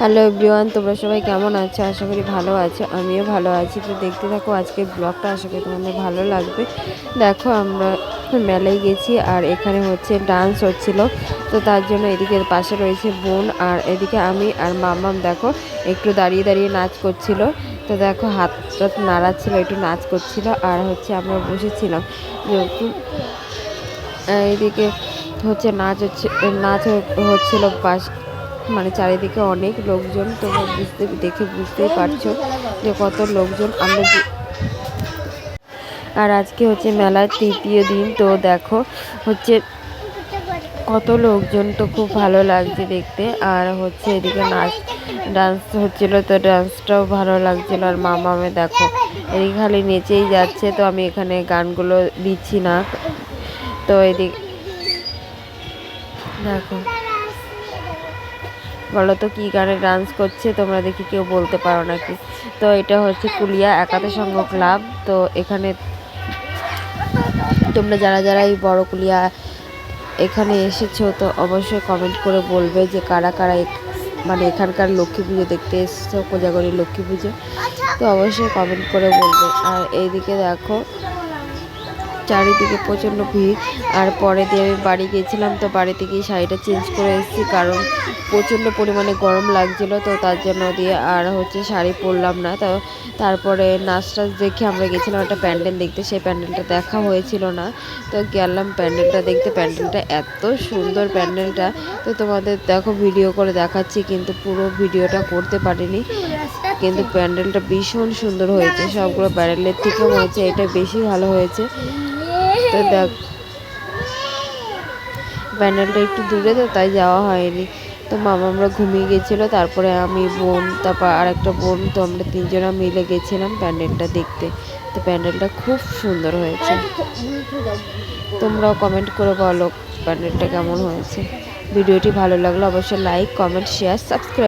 Hello everyone তোমরা সবাই কেমন আছো? আশা করি ভালো আছো। আমিও ভালো আছি। তো দেখতে থাকো আজকের ব্লগটা আশা করি তোমাদের ভালো লাগবে। দেখো, আমরা মেলায় গেছি আর এখানে হচ্ছে ডান্স হচ্ছিল। তো তার জন্য এদিকে পাশে রয়েছে বোন আর এদিকে আমি আর মামাম, দেখো, একটু দাঁড়িয়ে দাঁড়িয়ে নাচ করছিল। তো দেখো হাতটা নাড়াচ্ছিল, একটু নাচ করছিল আর হচ্ছে আমরা বসেছিলাম। এইদিকে হচ্ছে নাচ হচ্ছে, নাচ হচ্ছিল পাশ মানে চারিদিকে অনেক লোকজন, তোমরা বুঝতে, দেখে বুঝতেই পারছ যে কত লোকজন আমরা আর আজকে হচ্ছে মেলার তৃতীয় দিন, তো দেখো হচ্ছে কত লোকজন, তো খুব ভালো লাগছে দেখতে। আর হচ্ছে এদিকে নাচ ডান্স হচ্ছিল, তো ডান্সটাও ভালো লাগছিল। আর মামামে দেখো, এদিকে খালি নেচেই যাচ্ছে, তো আমি এখানে গানগুলো দিচ্ছি না। তো এদিক দেখো। বলো তো, কী গানে ডান্স করছে? তোমরা দেখি কেউ বলতে পারো নাকি? তো এটা হচ্ছে কুলিয়া একাতে সংঘ ক্লাব তো এখানে তোমরা যারা যারা এই বড় কুলিয়া এখানে এসেছ, তো অবশ্যই কমেন্ট করে বলবে যে কারা কারা মানে এখানকার লক্ষ্মী পুজো দেখতে এসেছ, কোজাগরি লক্ষ্মী পুজো। তো অবশ্যই কমেন্ট করে বলবে। আর এইদিকে দেখো চারিদিকে প্রচণ্ড ভিড়। আর পরে দিয়ে আমি বাড়ি গেছিলাম, তো বাড়ি থেকেই শাড়িটা চেঞ্জ করে এসেছি, কারণ প্রচণ্ড পরিমাণে গরম লাগছিল, তো তার জন্য দিয়ে আর হচ্ছে শাড়ি পরলাম না। তো তারপরে নাচ টাচ দেখে আমরা গেছিলাম একটা প্যান্ডেল দেখতে, সেই প্যান্ডেলটা দেখা হয়েছিল না। তো গেলাম প্যান্ডেলটা দেখতে, প্যান্ডেলটা এত সুন্দর প্যান্ডেলটা। তো তোমাদের দেখো ভিডিও করে দেখাচ্ছি, কিন্তু পুরো ভিডিওটা করতে পারিনি। কিন্তু প্যান্ডেলটা ভীষণ সুন্দর হয়েছে, সবগুলো প্যান্ডেলের থেকেও হচ্ছে এটা বেশি ভালো হয়েছে। তো দেখ। প্যান্ডেলটা একটু দূরে তো, তাই যাওয়া হয়নি। তো মামা আমরা ঘুমিয়ে গেছিল, তারপরে আমি বোন, তারপর আর একটা বোন, তো আমরা তিনজনা মিলে গেছিলাম প্যান্ডেলটা দেখতে। তো প্যান্ডেলটা খুব সুন্দর হয়েছে। তোমরাও কমেন্ট করে বলো প্যান্ডেলটা কেমন হয়েছে। ভিডিওটি ভালো লাগল অবশ্যই লাইক কমেন্ট শেয়ার সাবস্ক্রাইব